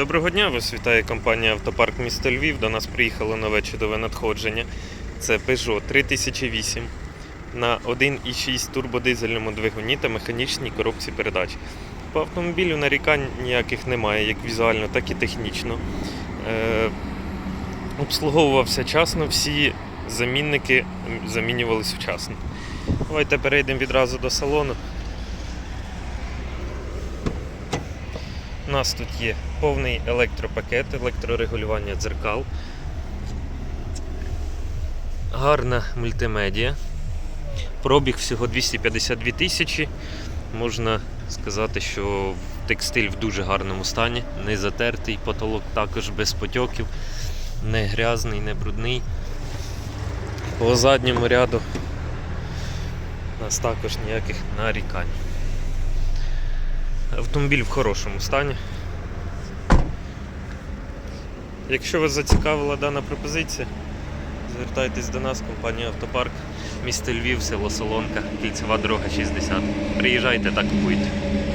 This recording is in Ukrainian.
Доброго дня, вас вітає компанія Автопарк місто Львів. До нас приїхало нове чудове надходження. Це Peugeot 3008 на 1,6 турбодизельному двигуні та механічній коробці передач. По автомобілю нарікань ніяких немає, як візуально, так і технічно. Е, обслуговувався вчасно, всі замінники замінювались вчасно. Давайте перейдемо відразу до салону. У нас тут є повний електропакет, електрорегулювання дзеркал. Гарна мультимедіа. Пробіг всього 252 тисячі. Можна сказати, що текстиль в дуже гарному стані, не затертий, потолок також без потьоків, не грязний, не брудний. По задньому ряду у нас також ніяких нарікань. Автомобіль в хорошому стані. Якщо вас зацікавила дана пропозиція, звертайтесь до нас, компанія Автопарк, місто Львів, село Солонка, кільцева дорога 60. Приїжджайте та купуйте.